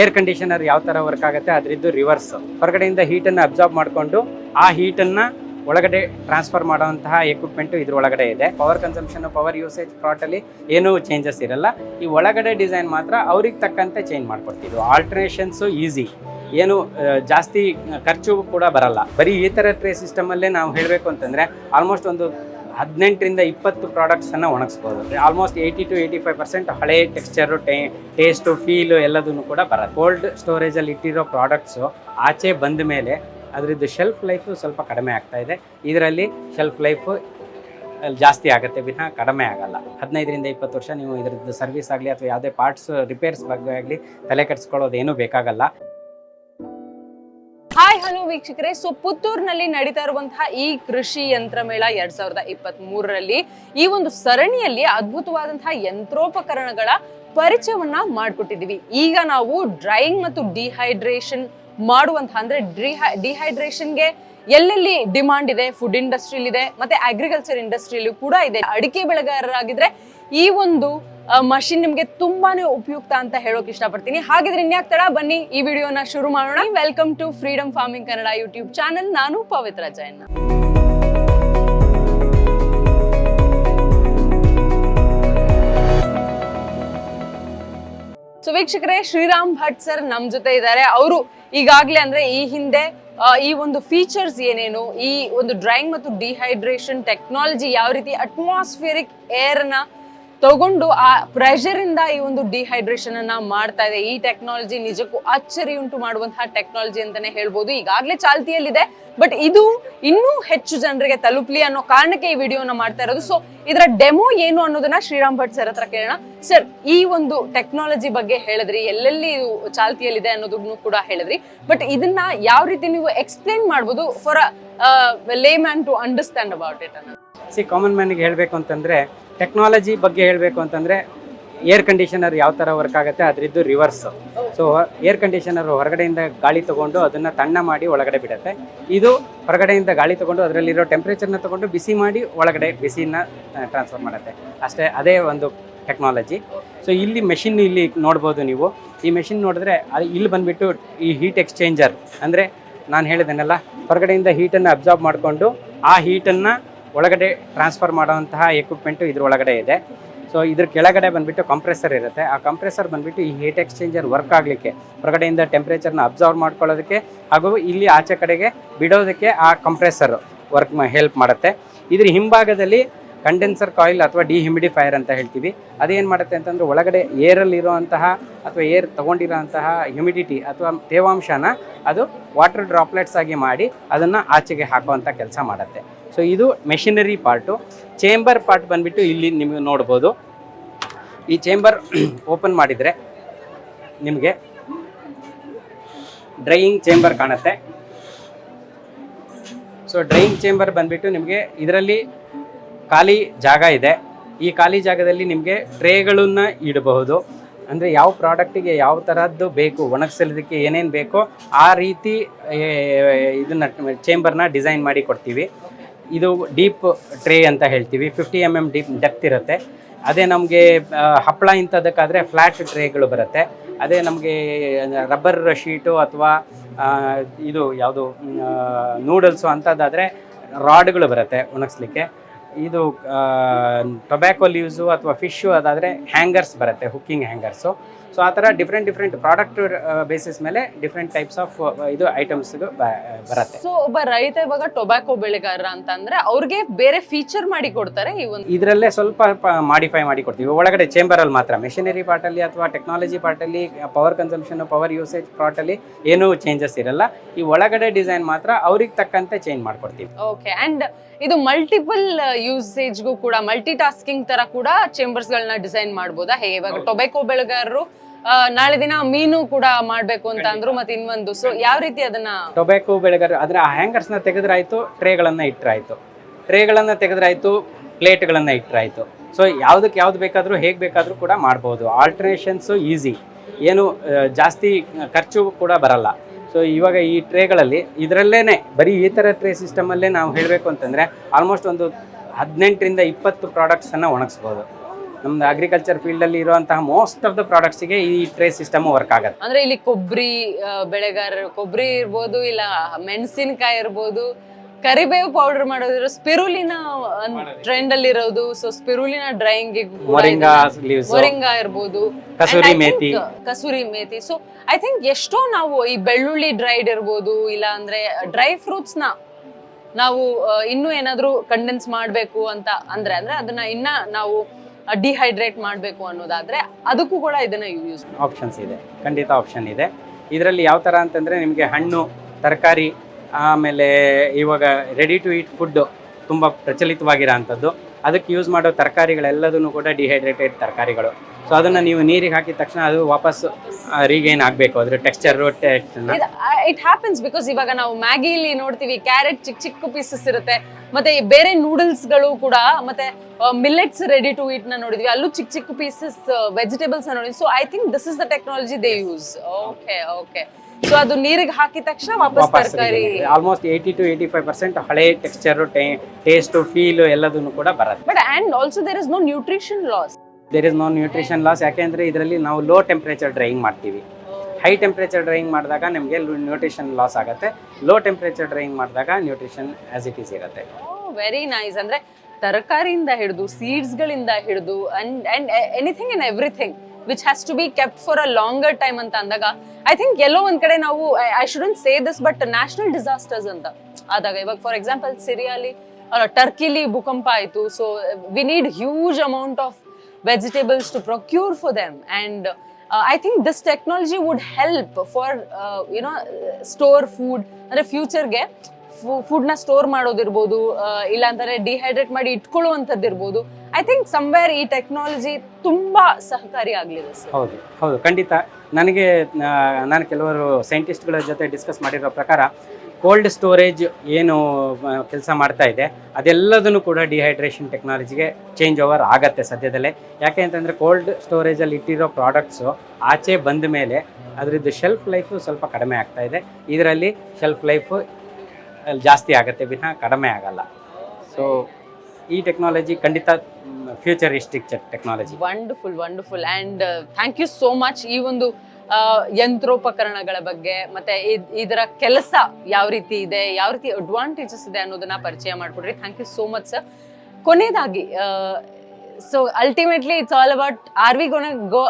Air conditioner ಯಾವ ಥರ work ಆಗುತ್ತೆ, ಅದರದ್ದು ರಿವರ್ಸ್ ಹೊರಗಡೆಯಿಂದ ಹೀಟನ್ನು ಅಬ್ಸಾರ್ಬ್ ಮಾಡಿಕೊಂಡು, ಆ ಹೀಟನ್ನು ಒಳಗಡೆ ಟ್ರಾನ್ಸ್ಫರ್ ಮಾಡುವಂತಹ ಎಕ್ವಿಪ್ಮೆಂಟು ಇದ್ರ ಒಳಗಡೆ ಇದೆ ಪವರ್ ಕನ್ಸಂಪ್ಷನ್ ಪವರ್ ಯೂಸೇಜ್ ಪ್ರಾಟಲ್ಲಿ ಏನೂ ಚೇಂಜಸ್ ಇರಲ್ಲ. ಈ ಒಳಗಡೆ ಡಿಸೈನ್ ಮಾತ್ರ ಅವ್ರಿಗೆ ತಕ್ಕಂತೆ ಚೇಂಜ್ ಮಾಡ್ಕೊಡ್ತಿದ್ವಿ ಆಲ್ಟ್ರೇಷನ್ಸು ಈಸಿ ಏನು ಜಾಸ್ತಿ ಖರ್ಚು ಕೂಡ ಬರಲ್ಲ. ಬರೀ ಈ ಥರ ಟ್ರೇ ಸಿಸ್ಟಮಲ್ಲೇ ನಾವು ಹೇಳಬೇಕು ಅಂತಂದರೆ ಆಲ್ಮೋಸ್ಟ್ ಒಂದು ಹದಿನೆಂಟರಿಂದ ಇಪ್ಪತ್ತು ಪ್ರಾಡಕ್ಟ್ಸನ್ನು ಒಣಗಿಸ್ಬೋದು. Almost eighty to eighty five percent ಹಳೆ ಟೆಕ್ಸ್ಚರು ಟೇ ಟೇಸ್ಟು ಫೀಲು ಎಲ್ಲದನ್ನು ಕೂಡ ಬರುತ್ತೆ. ಕೋಲ್ಡ್ ಸ್ಟೋರೇಜಲ್ಲಿ ಇಟ್ಟಿರೋ ಪ್ರಾಡಕ್ಟ್ಸು ಆಚೆ ಬಂದ ಮೇಲೆ ಅದರದ್ದು ಶೆಲ್ಫ್ ಲೈಫು ಸ್ವಲ್ಪ ಕಡಿಮೆ ಆಗ್ತಾ ಇದೆ. ಇದರಲ್ಲಿ ಶೆಲ್ಫ್ ಲೈಫು ಜಾಸ್ತಿ ಆಗುತ್ತೆ, ವಿನಃ ಕಡಿಮೆ ಆಗಲ್ಲ. ಹದಿನೈದರಿಂದ ಇಪ್ಪತ್ತು ವರ್ಷ ನೀವು ಇದರದ್ದು ಸರ್ವಿಸ್ ಆಗಲಿ ಅಥವಾ ಯಾವುದೇ ಪಾರ್ಟ್ಸ್ ರಿಪೇರ್ಸ್ ಬಗ್ಗೆ ಆಗಲಿ ತಲೆ ಕೆಡಿಸ್ಕೊಳ್ಳೋದು ಏನೂ ಬೇಕಾಗಲ್ಲ. ವೀಕ್ಷಕರೇ, ಸೊ ಪುತ್ತೂರಿನಲ್ಲಿ ನಡೀತಾ ಇರುವಂತಹ ಈ ಕೃಷಿ ಯಂತ್ರ ಮೇಳ ಎರಡ್ ಸಾವಿರದ ಇಪ್ಪತ್ತ್ ಮೂರರಲ್ಲಿ ಈ ಒಂದು ಸರಣಿಯಲ್ಲಿ ಅದ್ಭುತವಾದಂತಹ ಯಂತ್ರೋಪಕರಣಗಳ ಪರಿಚಯವನ್ನ ಮಾಡ್ಕೊಟ್ಟಿದ್ದೀವಿ. ಈಗ ನಾವು ಡ್ರೈಯಿಂಗ್ ಮತ್ತು ಡಿಹೈಡ್ರೇಷನ್ ಮಾಡುವಂತಹ, ಅಂದ್ರೆ ಡಿಹೈಡ್ರೇಷನ್ಗೆ ಎಲ್ಲೆಲ್ಲಿ ಡಿಮಾಂಡ್ ಇದೆ ಫುಡ್ ಇಂಡಸ್ಟ್ರಿಲಿ ಇದೆ, ಮತ್ತೆ ಅಗ್ರಿಕಲ್ಚರ್ ಇಂಡಸ್ಟ್ರಿಯಲ್ಲೂ ಕೂಡ ಇದೆ. ಅಡಿಕೆ ಬೆಳೆಗಾರರಾಗಿದ್ರೆ ಈ ಒಂದು ಮಷಿನ್ ನಿಮ್ಗೆ ತುಂಬಾನೇ ಉಪಯುಕ್ತ ಅಂತ ಹೇಳೋಕೆ ಇಷ್ಟಪಡ್ತೀನಿ. ಹಾಗಿದ್ರೆ ಇನ್ಯಾಕ್ ತಡ? ಬನ್ನಿ, ಈ ವಿಡಿಯೋನ ಶುರು ಮಾಡೋಣ. Welcome to freedom farming Kannada YouTube channel ನಾನು ಪವಿತ್ರ ಜೈನ್. ಸೊ ವೀಕ್ಷಕರೇ, ಶ್ರೀರಾಮ್ ಭಟ್ ಸರ್ ನಮ್ ಜೊತೆ ಇದ್ದಾರೆ. ಅವರು ಈಗಾಗ್ಲೇ ಅಂದ್ರೆ ಈ ಹಿಂದೆ ಈ ಒಂದು ಫೀಚರ್ಸ್ ಏನೇನು, ಈ ಒಂದು ಡ್ರೈಯಿಂಗ್ ಮತ್ತು ಡಿಹೈಡ್ರೇಷನ್ ಟೆಕ್ನಾಲಜಿ ಯಾವ ರೀತಿ ಅಟ್ಮಾಸ್ಫಿಯರಿಕ್ ಏರ್ನ ತಗೊಂಡು ಆ ಪ್ರೆಷರ್ ಇಂದ ಈ ಒಂದು ಡಿಹೈಡ್ರೇಷನ್ ಅನ್ನ ಮಾಡ್ತಾ ಇದೆ. ಈ ಟೆಕ್ನಾಲಜಿ ನಿಜಕ್ಕೂ ಅಚ್ಚರಿ ಉಂಟು ಮಾಡುವಂತಹ ಟೆಕ್ನಾಲಜಿ ಅಂತಾನೆ ಹೇಳ್ಬೋದು. ಈಗಾಗಲೇ ಚಾಲ್ತಿಯಲ್ಲಿದೆ. ಬಟ್ ಇದು ಇನ್ನೂ ಹೆಚ್ಚು ಜನರಿಗೆ ತಲುಪಲಿ ಅನ್ನೋ ಕಾರಣಕ್ಕೆ ಈ ವಿಡಿಯೋನ ಮಾಡ್ತಾ ಇರೋದು. ಸೊ ಇದರ ಡೆಮೋ ಏನು ಅನ್ನೋದನ್ನ ಶ್ರೀರಾಮ್ ಭಟ್ ಸರ್ ಹತ್ರ ಕೇಳೋಣ. ಸರ್ ಈ ಒಂದು ಟೆಕ್ನಾಲಜಿ ಬಗ್ಗೆ ಹೇಳಿದ್ರಿ. ಎಲ್ಲೆಲ್ಲಿ ಚಾಲ್ತಿಯಲ್ಲಿದೆ ಅನ್ನೋದನ್ನು ಕೂಡ ಹೇಳಿದ್ರಿ. ಬಟ್ ಇದನ್ನ ಯಾವ ರೀತಿ ನೀವು ಎಕ್ಸ್ಪ್ಲೇನ್ ಮಾಡ್ಬೋದು for a layman to understand about it ಅನ್ನೋದು. ಸಿ ಕಾಮನ್ ಮ್ಯಾನಿಗೆ ಹೇಳಬೇಕು ಅಂತಂದರೆ ಟೆಕ್ನಾಲಜಿ ಬಗ್ಗೆ ಹೇಳಬೇಕು ಅಂತಂದರೆ ಏರ್ ಕಂಡೀಷನರ್ ಯಾವ ಥರ ವರ್ಕ್ ಆಗುತ್ತೆ, ಅದರಿದ್ದು ರಿವರ್ಸ್ ಸೊ ಏರ್ ಕಂಡೀಷನರ್ ಹೊರಗಡೆಯಿಂದ ಗಾಳಿ ತೊಗೊಂಡು ಅದನ್ನು ತಣ್ಣ ಮಾಡಿ ಒಳಗಡೆ ಬಿಡುತ್ತೆ. ಇದು ಹೊರಗಡೆಯಿಂದ ಗಾಳಿ ತೊಗೊಂಡು ಅದರಲ್ಲಿರೋ ಟೆಂಪ್ರೇಚರ್ನ ತೊಗೊಂಡು ಬಿಸಿ ಮಾಡಿ ಒಳಗಡೆ ಬಿಸಿನ ಟ್ರಾನ್ಸ್ಫರ್ ಮಾಡುತ್ತೆ. ಅಷ್ಟೇ, ಅದೇ ಒಂದು ಟೆಕ್ನಾಲಜಿ ಸೊ ಇಲ್ಲಿ ಮೆಷಿನ್ ಇಲ್ಲಿ ನೋಡ್ಬೋದು ನೀವು. ಈ ಮೆಷಿನ್ ನೋಡಿದ್ರೆ ಇಲ್ಲಿ ಬಂದುಬಿಟ್ಟು ಈ ಹೀಟ್ ಎಕ್ಸ್ಚೇಂಜರ್ ಅಂದರೆ ನಾನು ಹೇಳಿದ್ದೇನೆಲ್ಲ ಹೊರಗಡೆಯಿಂದ ಹೀಟನ್ನು ಅಬ್ಸಾರ್ಬ್ ಮಾಡಿಕೊಂಡು ಆ ಹೀಟನ್ನು ಒಳಗಡೆ ಟ್ರಾನ್ಸ್ಫರ್ ಮಾಡುವಂತಹ ಎಕ್ವಿಪ್ಮೆಂಟು ಇದ್ರ ಒಳಗಡೆ ಇದೆ. ಸೊ ಇದ್ರ ಕೆಳಗಡೆ ಬಂದುಬಿಟ್ಟು ಕಂಪ್ರೆಸರ್ ಇರುತ್ತೆ. ಆ ಕಂಪ್ರೆಸರ್ ಬಂದುಬಿಟ್ಟು ಈ ಹೀಟ್ ಎಕ್ಸ್ಚೇಂಜರ್ ವರ್ಕ್ ಆಗಲಿಕ್ಕೆ, ಹೊರಗಡೆಯಿಂದ ಟೆಂಪ್ರೇಚರ್ನ ಅಬ್ಸರ್ವ್ ಮಾಡ್ಕೊಳ್ಳೋದಕ್ಕೆ ಹಾಗೂ ಇಲ್ಲಿ ಆಚೆ ಕಡೆಗೆ ಬಿಡೋದಕ್ಕೆ ಆ ಕಂಪ್ರೆಸರ್ ವರ್ಕ್ ಹೆಲ್ಪ್ ಮಾಡುತ್ತೆ. ಇದ್ರ ಹಿಂಭಾಗದಲ್ಲಿ ಕಂಡೆನ್ಸರ್ ಕಾಯಿಲ್ ಅಥವಾ ಡಿಹ್ಯುಮಿಡಿಫೈಯರ್ ಅಂತ ಹೇಳ್ತೀವಿ. ಅದೇನು ಮಾಡುತ್ತೆ ಅಂತಂದ್ರೆ ಒಳಗಡೆ ಏರಲ್ಲಿರುವಂತಹ ಅಥವಾ ಏರ್ ತೊಗೊಂಡಿರೋಂತಹ ಹ್ಯುಮಿಡಿಟಿ ಅಥವಾ ತೇವಾಂಶನ ಅದು ವಾಟರ್ ಡ್ರಾಪ್ಲೆಟ್ಸ್ ಆಗಿ ಮಾಡಿ ಅದನ್ನು ಆಚೆಗೆ ಹಾಕುವಂಥ ಕೆಲಸ ಮಾಡುತ್ತೆ. ಸೊ ಇದು ಮೆಷಿನರಿ ಪಾರ್ಟು ಚೇಂಬರ್ ಪಾರ್ಟ್ ಬಂದುಬಿಟ್ಟು ಇಲ್ಲಿ ನಿಮಗೆ ನೋಡ್ಬೋದು. ಈ ಚೇಂಬರ್ ಓಪನ್ ಮಾಡಿದರೆ ನಿಮಗೆ ಡ್ರೈಯಿಂಗ್ ಚೇಂಬರ್ ಕಾಣುತ್ತೆ. ಸೊ ಡ್ರೈಯಿಂಗ್ ಚೇಂಬರ್ ಬಂದ್ಬಿಟ್ಟು ನಿಮಗೆ ಇದರಲ್ಲಿ ಖಾಲಿ ಜಾಗ ಇದೆ. ಈ ಖಾಲಿ ಜಾಗದಲ್ಲಿ ನಿಮಗೆ ಟ್ರೇಗಳನ್ನು ಇಡಬಹುದು. ಅಂದರೆ ಯಾವ ಪ್ರಾಡಕ್ಟಿಗೆ ಯಾವ ಥರದ್ದು ಬೇಕು ಒಣಗಿಸಲಿದ್ದಕ್ಕೆ ಏನೇನು ಬೇಕೋ ಆ ರೀತಿ ಇದನ್ನು ಚೇಂಬರ್ನ ಡಿಸೈನ್ ಮಾಡಿ ಕೊಡ್ತೀವಿ. ಇದು ಡೀಪ್ ಟ್ರೇ ಅಂತ ಹೇಳ್ತೀವಿ. Fifty M M deep depth ಇರುತ್ತೆ. ಅದೇ ನಮಗೆ ಹಪ್ಪಳ ಇಂಥದಕ್ಕಾದರೆ ಫ್ಲ್ಯಾಟ್ ಟ್ರೇಗಳು ಬರುತ್ತೆ. ಅದೇ ನಮಗೆ ರಬ್ಬರ್ ಶೀಟು ಅಥವಾ ಇದು ಯಾವುದು ನೂಡಲ್ಸು ಅಂಥದ್ದಾದರೆ ರಾಡ್ಗಳು ಬರುತ್ತೆ ಒಣಗಿಸ್ಲಿಕ್ಕೆ ಇದು ಟೊಬ್ಯಾಕೊ ಲೀವ್ಸು ಅಥವಾ ಫಿಶ್ಶು ಅದಾದರೆ ಹ್ಯಾಂಗರ್ಸ್ ಬರುತ್ತೆ, ಹುಕ್ಕಿಂಗ್ ಹ್ಯಾಂಗರ್ಸು. ಸೊ ಆ ಥರ ಡಿಫ್ರೆಂಟ್ ಡಿಫ್ರೆಂಟ್ ಪ್ರಾಡಕ್ಟ್ ಬೇಸಿಸ್ ಮೇಲೆ ಡಿಫ್ರೆಂಟ್ ಟೈಪ್ಸ್ ಆಫ್ ಇದು ಐಟಮ್ಸ್ ಬರುತ್ತೆ. ಸೊ ಒಬ್ಬ ರೈತ ಇವಾಗ ಟೊಬ್ಯಾಕೋ ಬೆಳೆಗಾರ ಅಂತಂದ್ರೆ ಅವ್ರಿಗೆ ಬೇರೆ ಫೀಚರ್ ಮಾಡಿ ಕೊಡ್ತಾರೆ ಈ ಒಂದು ಇದರಲ್ಲೇ ಸ್ವಲ್ಪ ಮಾಡಿಫೈ ಮಾಡಿ ಕೊಡ್ತೀವಿ. ಒಳಗಡೆ ಚೇಂಬರಲ್ಲಿ ಮಾತ್ರ ಮೆಷಿನರಿ ಪಾರ್ಟ್ ಅಲ್ಲಿ ಅಥವಾ ಟೆಕ್ನಾಲಜಿ ಪಾರ್ಟ್ ಅಲ್ಲಿ ಪವರ್ ಕನ್ಸಂಪ್ಷನ್ ಪವರ್ ಯೂಸೇಜ್ ಪಾರ್ಟಲ್ಲಿ ಏನೂ ಚೇಂಜಸ್ ಇರಲ್ಲ. ಈ ಒಳಗಡೆ ಡಿಸೈನ್ ಮಾತ್ರ ಅವ್ರಿಗೆ ತಕ್ಕಂತೆ ಚೇಂಜ್ ಮಾಡ್ಕೊಡ್ತೀವಿ. ಓಕೆ ಅಂಡ್ ಇದು ಮಲ್ಟಿಪಲ್ ಯೂಸೇಜ್ಗೂ ಕೂಡ ಮಲ್ಟಿ ಟಾಸ್ಕಿಂಗ್ ತರ ಕೂಡ ಚೇಂಬರ್ಸ್ ಗಳನ್ನ ಡಿಸೈನ್ ಮಾಡಬಹುದಾ ಹೇಗೆ ಇವಾಗ ಟೊಬ್ಯಾಕೋ ಬೆಳೆಗಾರರು ನಾಳೆ ದಿನ ಮೀನು ಕೂಡ ಮಾಡ್ಬೇಕು ಅಂತ ಅಂದ್ರು ಮತ್ತೆ ಇನ್ನೊಂದು. ಸೊ ಯಾವ ರೀತಿ ಅದನ್ನ ಟೊಬ್ಯಾಕೊ ಬೆಳೆಗಾರ ಅದ್ರ ಆ ನ ತೆಗೆದ್ರಾಯ್ತು ಟ್ರೇಗಳನ್ನು ಇಟ್ಟರಾಯ್ತು ಟ್ರೇಗಳನ್ನು ತೆಗೆದ್ರಾಯ್ತು ಪ್ಲೇಟ್ಗಳನ್ನು ಇಟ್ಟರಾಯ್ತು ಸೊ ಯಾವುದಕ್ಕೆ ಯಾವ್ದು ಬೇಕಾದರೂ ಹೇಗೆ ಬೇಕಾದರೂ ಕೂಡ ಮಾಡ್ಬೋದು. ಆಲ್ಟರ್ನೇಷನ್ಸ್ ಈಸಿ ಏನು ಜಾಸ್ತಿ ಖರ್ಚು ಕೂಡ ಬರಲ್ಲ. ಸೊ ಇವಾಗ ಈ ಟ್ರೇಗಳಲ್ಲಿ ಇದರಲ್ಲೇ ಬರೀ ಈ ಥರ ಟ್ರೇ ಸಿಸ್ಟಮಲ್ಲೇ ನಾವು ಹೇಳಬೇಕು ಅಂತಂದರೆ ಆಲ್ಮೋಸ್ಟ್ ಒಂದು ಹದಿನೆಂಟರಿಂದ ಇಪ್ಪತ್ತು ಪ್ರಾಡಕ್ಟ್ಸನ್ನು ಒಣಗಿಸ್ಬೋದು. ನಮ್ದು ಅಗ್ರಿಕಲ್ಚರ್ ಫೀಲ್ಡ್ ಅಲ್ಲಿ ಇರುವಂತಹ ಮೋಸ್ಟ್ ಆಫ್ ದ ಪ್ರಾಡಕ್ಟ್ಸ್ಗೆ ಈ ಟ್ರೇ ಸಿಸ್ಟಮ್ ವರ್ಕ್ ಆಗುತ್ತೆ. ಅಂದ್ರೆ ಇಲ್ಲಿ ಕೊಬ್ಬರಿ ಬೆಳೆಗಾರರು ಕೊಬ್ಬರಿ ಇರ್ಬೋದು ಇಲ್ಲ ಮೆಣಸಿನಕಾಯಿ ಇರ್ಬೋದು ಕರಿಬೇವು ಪೌಡರ್ ಮಾಡೋದಿರೋ ಸ್ಪಿರುಲಿನ ಟ್ರೆಂಡ್ ಅಲ್ಲಿ ಇರೋದು. ಸೊ ಸ್ಪಿರುಲಿನ ಡ್ರೈಯಿಂಗ್ ಮೊರಿಂಗಾ ಇರ್ಬೋದು. Kasuri methi. Kasuri methi. So I think ಎಷ್ಟೋ ನಾವು ಈ ಬೆಳ್ಳುಳ್ಳಿ ಡ್ರೈಡ್ ಇರ್ಬೋದು ಇಲ್ಲ ಅಂದ್ರೆ ಡ್ರೈ ಫ್ರೂಟ್ಸ್ನ ನಾವು ಇನ್ನೂ ಏನಾದ್ರೂ ಕಂಡೆನ್ಸ್ ಮಾಡ್ಬೇಕು ಅಂತ ಅಂದ್ರೆ ಅಂದ್ರೆ ಅದನ್ನ ಇನ್ನ ನಾವು ಡಿಹೈಡ್ರೇಟ್ ಮಾಡಬೇಕು ಅನ್ನೋದಾದರೆ ಅದಕ್ಕೂ ಕೂಡ ಇದನ್ನು ಯೂಸ್ ಆಪ್ಷನ್ಸ್ ಇದೆ. ಖಂಡಿತ ಆಪ್ಷನ್ ಇದೆ. ಇದರಲ್ಲಿ ಯಾವ ಥರ ಅಂತಂದರೆ ನಿಮಗೆ ಹಣ್ಣು ತರಕಾರಿ ಆಮೇಲೆ ಇವಾಗ ರೆಡಿ ಟು ಈಟ್ ಫುಡ್ಡು ತುಂಬ ಪ್ರಚಲಿತವಾಗಿರೋಂಥದ್ದು ಅದಕ್ಕೆ ಯೂಸ್ ಮಾಡೋ ತರಕಾರಿಗಳೆಲ್ಲದನ್ನು ಕೂಡ ಡಿಹೈಡ್ರೇಟೆಡ್ ತರಕಾರಿಗಳು. ಸೊ ಅದನ್ನು ನೀವು ನೀರಿಗೆ ಹಾಕಿದ ತಕ್ಷಣ ಅದು ವಾಪಸ್ ರೀಗೇನ್ ಆಗಬೇಕು ಅದ್ರ ಟೆಕ್ಸ್ಚರ್ ಇಟ್ ಹ್ಯಾಪನ್ಸ್ ಬಿಕಾಸ್ ಇವಾಗ ನಾವು ಮ್ಯಾಗಿಲಿ ನೋಡ್ತೀವಿ ಕ್ಯಾರೆಟ್ ಚಿಕ್ಕ ಚಿಕ್ಕ ಪೀಸಸ್ ಇರುತ್ತೆ. ಮತ್ತೆ ಬೇರೆ ನೂಡಲ್ಸ್ಗಳು ಕೂಡ ಮತ್ತೆ ಮಿಲ್ಲೆಟ್ಸ್ ರೆಡಿ ಟು ಈಟ್ನ ನೋಡಿದ್ವಿ. ಅಲ್ಲೂ ಚಿಕ್ಕ ಚಿಕ್ಕ ಪೀಸಸ್ ವೆಜಿಟೇಬಲ್ಸ್ ನೋಡಿದ್ವಿ. So I think this is the technology they use okay okay so ಅದು ನೀರಿಗೆ ಹಾಕಿದ ತಕ್ಷಣ ವಾಪಸ್ ವಾಪಸ್ ತರಕಾರಿ. Almost eighty to eighty five percent ಹಳೆ ಟೆಕ್ಸ್ಚರ್ ಟೇಸ್ಟ್ ಫೀಲ್ ಎಲ್ಲದನ್ನು ಕೂಡ ಬರುತ್ತೆ. But and also there is no nutrition loss there is no nutrition loss ಯಾಕೆಂದ್ರೆ ಇದರಲ್ಲಿ ನಾವು ಲೋ ಟೆಂಪರೇಚರ್ ಡ್ರೈಯಿಂಗ್ ಮಾಡ್ತೀವಿ. ಹೈ ಟೆಂಪ್ರೇಚರ್ ಡ್ರೈಯಿಂಗ್ ಮಾಡಿದಾಗ ನಿಮಗೆ ನ್ಯೂಟ್ರಿಷನ್ ಲಾಸ್ ಆಗುತ್ತೆ. ಲೋ ಟೆಂಪ್ರೇಚರ್ ಡ್ರೈಯಿಂಗ್ ಮಾಡಿದಾಗ ನ್ಯೂಟ್ರಿಷನ್ ಆಸ್ ಇಟ್ ಈಸ್ ಇರುತ್ತೆ. ವೆರಿ ನೈಸ್ ಅಂದ್ರೆ ತರಕಾರಿಯಿಂದ ಹಿಡಿದು ಸೀಡ್ಸ್ಗಳಿಂದ ಹಿಡಿದು and and anything in everything which has to be kept for a longer time ಅಂತ ಅಂದಾಗ ಐ ಥಿಂಕ್ ಎಲ್ಲೋ ಒಂದ್ ಕಡೆ ನಾವು I shouldn't say this but national disasters ಅಂತ ಆದಾಗ, ಇವಾಗ ಫಾರ್ ಎಕ್ಸಾಂಪಲ್ ಸಿರಿಯಾಲಿ ಟರ್ಕಿಲಿ ಭೂಕಂಪ ಆಯಿತು so we need huge amount of vegetables to procure for them and I think this technology would help for you know store food ಅಂದ್ರೆ ಫ್ಯೂಚರ್ಗೆ ಫುಡ್ನ ಸ್ಟೋರ್ ಮಾಡೋದಿರ್ಬೋದು ಇಲ್ಲಾಂದರೆ ಇಲ್ಲ ಅಂತಾರೆ ಡಿಹೈಡ್ರೇಟ್ ಮಾಡಿ ಇಟ್ಕೊಳ್ಳುವಂಥದ್ದು ಇರ್ಬೋದು. ಐ ಥಿಂಕ್ ಸಮ್ವೇರ್ ಈ ಟೆಕ್ನಾಲಜಿ ತುಂಬ ಸಹಕಾರಿ ಆಗಲಿದೆ ಹೌದು ಹೌದು. ಖಂಡಿತ ನನಗೆ ನಾನು ಕೆಲವರು ಸೈಂಟಿಸ್ಟ್ಗಳ ಜೊತೆ ಡಿಸ್ಕಸ್ ಮಾಡಿರೋ ಪ್ರಕಾರ ಕೋಲ್ಡ್ ಸ್ಟೋರೇಜ್ ಏನು ಕೆಲಸ ಮಾಡ್ತಾ ಇದೆ, ಅದೆಲ್ಲದನ್ನು ಕೂಡ ಡಿಹೈಡ್ರೇಷನ್ ಟೆಕ್ನಾಲಜಿಗೆ ಚೇಂಜ್ ಓವರ್ ಆಗತ್ತೆ ಸದ್ಯದಲ್ಲೇ. ಯಾಕೆ ಅಂತಂದರೆ ಕೋಲ್ಡ್ ಸ್ಟೋರೇಜಲ್ಲಿ ಇಟ್ಟಿರೋ ಪ್ರಾಡಕ್ಟ್ಸು ಆಚೆ ಬಂದ ಮೇಲೆ ಅದರದ್ದು ಶೆಲ್ಫ್ ಲೈಫು ಸ್ವಲ್ಪ ಕಡಿಮೆ ಆಗ್ತಾ ಇದೆ. ಇದರಲ್ಲಿ ಶೆಲ್ಫ್ ಲೈಫು ಜಾಸ್ತಿ ಆಗುತ್ತೆ, ವಿನಃ ಕಡಿಮೆ ಆಗಲ್ಲ. ಸೊ ಈ ಟೆಕ್ನಾಲಜಿ ಖಂಡಿತ futuristic technology wonderful wonderful and thank you so much ಈ ಒಂದು ಯಂತ್ರೋಪಕರಣಗಳ ಬಗ್ಗೆ, ಮತ್ತೆ ಇದ್- ಇದರ ಕೆಲಸ ಯಾವ ರೀತಿ ಇದೆ, ಯಾವ ರೀತಿ ಅಡ್ವಾಂಟೇಜಸ್ ಇದೆ ಅನ್ನೋದನ್ನ ಪರಿಚಯ ಮಾಡಿಕೊಡ್ರಿ. Thank you so much sir ಕೊನೆಯದಾಗಿ so ultimately it's all about are we gonna go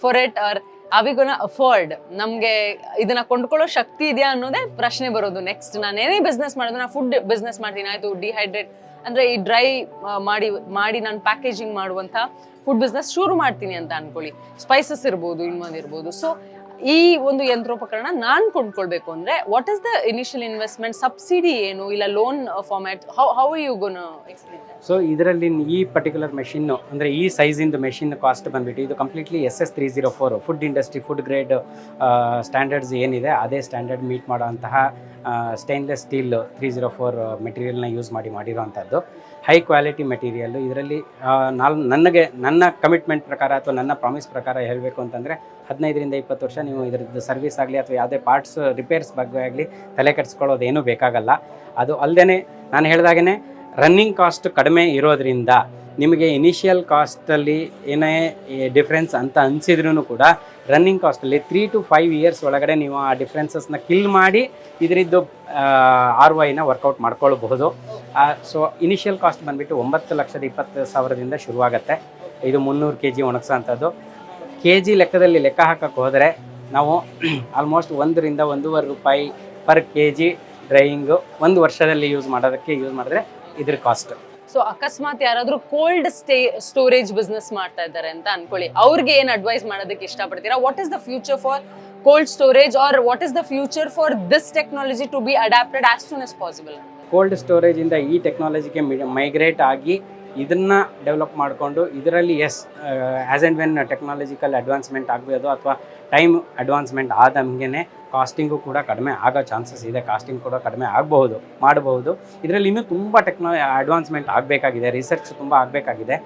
for it are are we gonna afford ನಮಗೆ ಇದನ್ನ ಕೊಂಡ್ಕೊಳ್ಳೋ ಶಕ್ತಿ ಇದೆಯಾ ಅನ್ನೋದೇ ಪ್ರಶ್ನೆ ಬರೋದು. ನೆಕ್ಸ್ಟ್ ನಾನು ಏನೇ ಬಿಸ್ನೆಸ್ ಮಾಡೋದು ನಾನು ಫುಡ್ ಬಿಸ್ನೆಸ್ ಮಾಡ್ತೀನಿ. ಆಯ್ತು ಡಿಹೈಡ್ರೇಟ್ ಅಂದ್ರೆ ಈ ಡ್ರೈ ಮಾಡಿ ಮಾಡಿ ನಾನು ಪ್ಯಾಕೇಜಿಂಗ್ ಮಾಡುವಂತ ಫುಡ್ ಬಿಸ್ನೆಸ್ ಶುರು ಮಾಡ್ತೀನಿ ಅಂತ ಅನ್ಕೊಳ್ಳಿ. ಸ್ಪೈಸಸ್ ಇರ್ಬೋದು ಇನ್ನೊಂದು ಇರ್ಬೋದು. ಸೊ ಈ ಒಂದು ಯಂತ್ರೋಪಕರಣ ನಾನು ಕೊಂಡ್ಕೊಳ್ಬೇಕು ಅಂದ್ರೆ what is the initial investment subsidy ಏನು, ಇಲ್ಲ loan format how how you gonna so ಇದರಲ್ಲಿ ಈ ಪರ್ಟಿಕ್ಯುಲರ್ ಮೆಷಿನ್ ಅಂದರೆ ಈ ಸೈಜಿಂದ ಮೆಷಿನ್ ಕಾಸ್ಟ್ ಬಂದ್ಬಿಟ್ಟು, ಇದು completely S S three zero four food industry food grade standards ಏನಿದೆ, ಅದೇ standard meet ಮಾಡೋಂತಹ stainless steel three zero four ಮೆಟೀರಿಯಲ್ನ use ಮಾಡಿ ಮಾಡಿರೋವಂಥದ್ದು ಹೈ ಕ್ವಾಲಿಟಿ ಮೆಟೀರಿಯಲ್ಲು ಇದರಲ್ಲಿ ನಾಲ್, ನನಗೆ, ನನ್ನ ಕಮಿಟ್ಮೆಂಟ್ ಪ್ರಕಾರ ಅಥವಾ ನನ್ನ ಪ್ರಾಮಿಸ್ ಪ್ರಕಾರ ಹೇಳಬೇಕು ಅಂತಂದರೆ, ಹದಿನೈದರಿಂದ ಇಪ್ಪತ್ತು ವರ್ಷ ನೀವು ಇದರದ್ದು ಸರ್ವಿಸ್ ಆಗಲಿ ಅಥವಾ ಯಾವುದೇ ಪಾರ್ಟ್ಸ್ ರಿಪೇರ್ಸ್ ಬಗ್ಗೆ ಆಗಲಿ ತಲೆ ಕೆಡಿಸ್ಕೊಳ್ಳೋದೇನೂ ಬೇಕಾಗಲ್ಲ. ಅದು ಅಲ್ಲದೆ ನಾನು ಹೇಳಿದಾಗೇ ರನ್ನಿಂಗ್ ಕಾಸ್ಟ್ ಕಡಿಮೆ ಇರೋದ್ರಿಂದ ನಿಮಗೆ ಇನಿಷಿಯಲ್ ಕಾಸ್ಟಲ್ಲಿ ಏನೇ ಡಿಫ್ರೆನ್ಸ್ ಅಂತ ಅನಿಸಿದ್ರೂ ಕೂಡ ರನ್ನಿಂಗ್ ಕಾಸ್ಟಲ್ಲಿ ತ್ರೀ ಟು ಫೈವ್ ಇಯರ್ಸ್ ಒಳಗಡೆ ನೀವು ಆ ಡಿಫ್ರೆನ್ಸಸ್ನ ಕಿಲ್ ಮಾಡಿ ಇದರಿದ್ದು ಆರ್ ವೈನ ವರ್ಕೌಟ್ ಮಾಡ್ಕೊಳ್ಬಹುದು. ಸೊ ಇನಿಷಿಯಲ್ ಕಾಸ್ಟ್ ಬಂದುಬಿಟ್ಟು ಒಂಬತ್ತು ಲಕ್ಷದ ಇಪ್ಪತ್ತು ಸಾವಿರದಿಂದ ಶುರುವಾಗುತ್ತೆ. ಇದು ಮುನ್ನೂರು ಕೆ ಜಿ ಒಣಗಿಸೋಂಥದ್ದು. ಕೆ ಜಿ ಲೆಕ್ಕದಲ್ಲಿ ಲೆಕ್ಕ ಹಾಕಕ್ಕೆ ಹೋದರೆ ನಾವು ಆಲ್ಮೋಸ್ಟ್ ಒಂದರಿಂದ ಒಂದೂವರೆ ರೂಪಾಯಿ ಪರ್ ಕೆ ಜಿ ಡ್ರೈಯಿಂಗು ಒಂದು ವರ್ಷದಲ್ಲಿ ಯೂಸ್ ಮಾಡೋದಕ್ಕೆ ಯೂಸ್ ಮಾಡಿದ್ರೆ ಇದ್ರ ಕಾಸ್ಟ್ ಸೊ ಅಕಸ್ಮಾತ್ ಯಾರಾದರೂ ಕೋಲ್ಡ್ ಸ್ಟೇ ಸ್ಟೋರೇಜ್ ಬಿಸ್ನೆಸ್ ಮಾಡ್ತಾ ಇದ್ದಾರೆ ಅಂತ ಅನ್ಕೊಳ್ಳಿ. ಅವ್ರಿಗೆ ಏನು ಅಡ್ವೈಸ್ ಮಾಡೋದಕ್ಕೆ ಇಷ್ಟಪಡ್ತೀರಾ? What is the future for cold storage or what is the future for this technology to be adapted as soon as possible cold ಸ್ಟೋರೇಜಿಂದ ಈ ಟೆಕ್ನಾಲಜಿಗೆ ಮೈಗ್ರೇಟ್ ಆಗಿ ಇದನ್ನ ಡೆವಲಪ್ ಮಾಡಿಕೊಂಡು ಇದರಲ್ಲಿ as as and when technological advancement ಆಗ್ಬೋದು ಅಥವಾ time advancement ಆದಂಗೆ costing ಕೂಡ ಕಡಿಮೆ ಆಗೋ ಚಾನ್ಸಸ್ ಇದೆ ಕಾಸ್ಟಿಂಗ್ ಕೂಡ ಕಡಿಮೆ ಆಗಬಹುದು, ಮಾಡಬಹುದು. ಇದರಲ್ಲಿ ಇನ್ನೂ ತುಂಬ ಟೆಕ್ನಾ ಅಡ್ವಾನ್ಸ್ಮೆಂಟ್ ಆಗಬೇಕಾಗಿದೆ ರಿಸರ್ಚ್ ತುಂಬ ಆಗಬೇಕಾಗಿದೆ.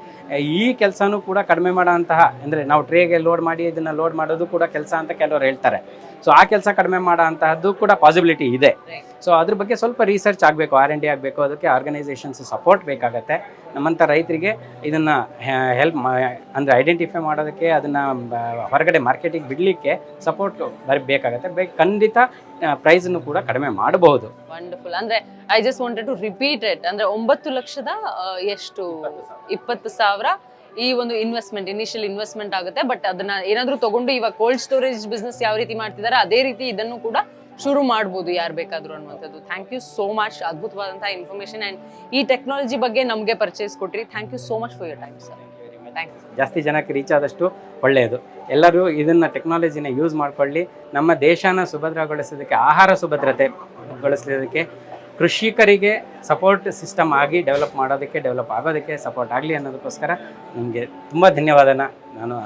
ಈ ಕೆಲಸನೂ ಕೂಡ ಕಡಿಮೆ ಮಾಡೋಂತಹ ಅಂದರೆ ನಾವು ಟ್ರೇಗೆ ಲೋಡ್ ಮಾಡಿ, ಇದನ್ನು ಲೋಡ್ ಮಾಡೋದು ಕೂಡ ಕೆಲಸ ಅಂತ ಕೆಲವರು ಹೇಳ್ತಾರೆ. ಸೊ ಆ ಕೆಲಸ ಕಡಿಮೆ ಮಾಡೋ ಅಂತಹದ್ದು ಕೂಡ ಪಾಸಿಬಿಲಿಟಿ ಇದೆ. ಸೊ ಅದ್ರ ಬಗ್ಗೆ ಸ್ವಲ್ಪ ರಿಸರ್ಚ್ ಆಗಬೇಕು ಆರ್ ಎನ್ ಡಿ ಆಗಬೇಕು. ಅದಕ್ಕೆ ಆರ್ಗನೈಸೇಷನ್ಸ್ ಸಪೋರ್ಟ್ ಬೇಕಾಗತ್ತೆ. ನಮ್ಮಂಥ ರೈತರಿಗೆ ಇದನ್ನು ಹೆಲ್ಪ್ ಅಂದರೆ ಐಡೆಂಟಿಫೈ ಮಾಡೋದಕ್ಕೆ ಅದನ್ನು ಹೊರಗಡೆ ಮಾರ್ಕೆಟಿಗೆ ಬಿಡಲಿಕ್ಕೆ ಸಪೋರ್ಟ್ ಬರಬೇಕಾಗತ್ತೆ ಬೇ ಖಂಡಿತ ಪ್ರೈಸನ್ನು ಕೂಡ ಕಡಿಮೆ ಮಾಡಬಹುದು. ವಂಡರ್ಫುಲ್ ಅಂದ್ರೆ I just wanted to repeat it ಅಂದ್ರೆ ಒಂಬತ್ತು ಲಕ್ಷದ ಎಷ್ಟು? ಇಪ್ಪತ್ತು ಸಾವಿರ. ಈ ಒಂದು ಇನ್ವೆಸ್ಟ್ಮೆಂಟ್ ಇನಿಷಿಯಲ್ ಇನ್ವೆಸ್ಟ್ಮೆಂಟ್ ಆಗುತ್ತೆ. ಬಟ್ ಅದನ್ನ ಏನಾದ್ರೂ ತಗೊಂಡು ಇವಾಗ ಕೋಲ್ಡ್ ಸ್ಟೋರೇಜ್ ಬಿಸ್ನೆಸ್ ಯಾವ ರೀತಿ ಮಾಡ್ತಿದ್ದಾರೆ ಅದೇ ರೀತಿ ಇದನ್ನು ಕೂಡ ಶುರು ಮಾಡ್ಬೋದು ಯಾರು ಬೇಕಾದರೂ ಅನ್ನುವಂಥದ್ದು. ಥ್ಯಾಂಕ್ ಯು ಸೋ ಮಚ್ ಅದ್ಭುತವಾದಂತಹ ಇನ್ಫಾರ್ಮೇಶನ್ ಅಂಡ್ ಈ ಟೆಕ್ನಾಲಜಿ ಬಗ್ಗೆ ನಮಗೆ ಪರ್ಚೇಸ್ ಕೊಟ್ರಿ thank you so much for your time sir ಜಾಸ್ತಿ ಜನಕ್ಕೆ ರೀಚ್ ಆದಷ್ಟು ಒಳ್ಳೆಯದು ಎಲ್ಲರೂ ಇದನ್ನು ಟೆಕ್ನಾಲಜಿನ ಯೂಸ್ ಮಾಡ್ಕೊಳ್ಳಿ. ನಮ್ಮ ದೇಶನ ಸುಭದ್ರಗೊಳಿಸೋದಕ್ಕೆ ಆಹಾರ ಸುಭದ್ರತೆಗೊಳಿಸೋದಕ್ಕೆ ಕೃಷಿಕರಿಗೆ ಸಪೋರ್ಟ್ ಸಿಸ್ಟಮ್ ಆಗಿ ಡೆವಲಪ್ ಮಾಡೋದಕ್ಕೆ ಡೆವಲಪ್ ಆಗೋದಕ್ಕೆ ಸಪೋರ್ಟ್ ಆಗಲಿ ಅನ್ನೋದಕ್ಕೋಸ್ಕರ ನಿಮಗೆ ತುಂಬ ಧನ್ಯವಾದನ ನಾನು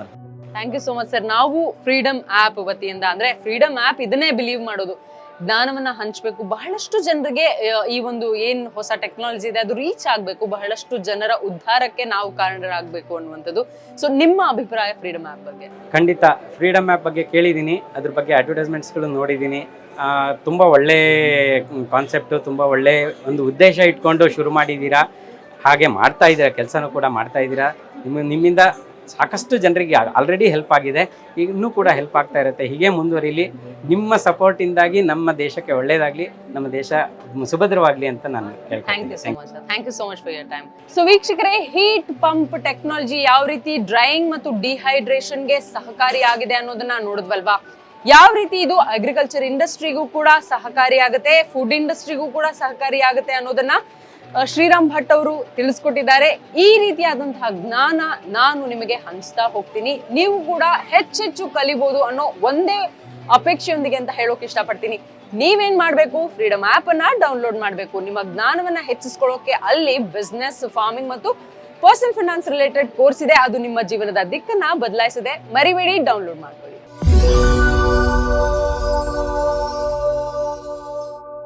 thank you so much sir ನಾವು ಫ್ರೀಡಮ್ ಆ್ಯಪ್ ವತಿಯಿಂದ, ಅಂದ್ರೆ ಫ್ರೀಡಮ್ ಆ್ಯಪ್ ಇದನ್ನೇ ಬಿಲೀವ್ ಮಾಡೋದು. ಜ್ಞಾನವನ್ನ ಹಂಚಬೇಕು. ಬಹಳಷ್ಟು ಜನರಿಗೆ ಈ ಒಂದು ಏನ್ ಹೊಸ ಟೆಕ್ನಾಲಜಿ ಇದೆ, ಅದು ರೀಚ್ ಆಗಬೇಕು. ಬಹಳಷ್ಟು ಜನರ ಉದ್ಧಾರಕ್ಕೆ ನಾವು ಕಾರಣರಾಗಬೇಕು ಅನ್ನುವಂಥದ್ದು. ಸೊ ನಿಮ್ಮ ಅಭಿಪ್ರಾಯ ಫ್ರೀಡಮ್ ಆಪ್ ಬಗ್ಗೆ? ಖಂಡಿತ. ಫ್ರೀಡಮ್ ಆಪ್ ಬಗ್ಗೆ ಕೇಳಿದ್ದೀನಿ. ಅದ್ರ ಬಗ್ಗೆ ಅಡ್ವರ್ಟೈಸ್ಮೆಂಟ್ಸ್ಗಳು ನೋಡಿದ್ದೀನಿ. ತುಂಬ ಒಳ್ಳೆ ಕಾನ್ಸೆಪ್ಟು ತುಂಬ ಒಳ್ಳೆ ಒಂದು ಉದ್ದೇಶ ಇಟ್ಕೊಂಡು ಶುರು ಮಾಡಿದ್ದೀರಾ? ಹಾಗೆ ಮಾಡ್ತಾ ಇದ್ದೀರಾ? ಕೆಲಸನೂ ಕೂಡ ಮಾಡ್ತಾ ಇದ್ದೀರಾ? ನಿಮ್ಮ, ನಿಮ್ಮಿಂದ ಸಾಕಷ್ಟು ಜನರಿಗೆ ಆಲ್ರೆಡಿ ಹೆಲ್ಪ್ ಆಗಿದೆ. ಇನ್ನೂ ಕೂಡ ಹೆಲ್ಪ್ ಆಗ್ತಾ ಇರುತ್ತೆ. ಹೀಗೆ ಮುಂದುವರಿಲಿ. ನಿಮ್ಮ ಸಪೋರ್ಟಿಂದಾಗಿ ನಮ್ಮ ದೇಶಕ್ಕೆ ಒಳ್ಳೆಯದಾಗಲಿ ನಮ್ಮ ದೇಶ ಸುಭದ್ರವಾಗಲಿ ಅಂತ ನಾನು thank you so much for your time so ವೀಕ್ಷಕರೇ ಹೀಟ್ ಪಂಪ್ ಟೆಕ್ನಾಲಜಿ ಯಾವ ರೀತಿ ಡ್ರೈಯಿಂಗ್ ಮತ್ತು ಡಿಹೈಡ್ರೇಷನ್ಗೆ ಸಹಕಾರಿಯಾಗಿದೆ ಅನ್ನೋದನ್ನ ನೋಡಿದ್ವಲ್ವಾ? ಯಾವ ರೀತಿ ಇದು ಅಗ್ರಿಕಲ್ಚರ್ ಇಂಡಸ್ಟ್ರಿಗೂ ಕೂಡ ಸಹಕಾರಿಯಾಗುತ್ತೆ ಫುಡ್ ಇಂಡಸ್ಟ್ರಿಗೂ ಕೂಡ ಸಹಕಾರಿಯಾಗುತ್ತೆ ಅನ್ನೋದನ್ನ ಶ್ರೀರಾಮ್ ಭಟ್ ಅವರು ತಿಳಿಸ್ಕೊಟ್ಟಿದ್ದಾರೆ. ಈ ರೀತಿಯಾದಂತಹ ಜ್ಞಾನ ನಾನು ನಿಮಗೆ ಹಂಚ್ತಾ ಹೋಗ್ತೀನಿ. ನೀವು ಕೂಡ ಹೆಚ್ಚೆಚ್ಚು ಕಲಿಬಹುದು ಅನ್ನೋ ಒಂದೇ ಅಪೇಕ್ಷೆಯೊಂದಿಗೆ ಅಂತ ಹೇಳೋಕೆ ಇಷ್ಟಪಡ್ತೀನಿ. ನೀವೇನ್ ಮಾಡಬೇಕು? ಫ್ರೀಡಮ್ ಆಪ್ ಅನ್ನ ಡೌನ್ಲೋಡ್ ಮಾಡಬೇಕು. ನಿಮ್ಮ ಜ್ಞಾನವನ್ನ ಹೆಚ್ಚಿಸ್ಕೊಳ್ಳೋಕೆ ಅಲ್ಲಿ ಬಿಸ್ನೆಸ್ ಫಾರ್ಮಿಂಗ್ ಮತ್ತು ಪರ್ಸನಲ್ ಫೈನಾನ್ಸ್ ರಿಲೇಟೆಡ್ ಕೋರ್ಸ್ ಇದೆ. ಅದು ನಿಮ್ಮ ಜೀವನದ ದಿಕ್ಕನ್ನ ಬದಲಾಯಿಸಿದೆ. ಮರಿಬೇಡಿ ಡೌನ್ಲೋಡ್ ಮಾಡ್ಕೊಳ್ಳಿ.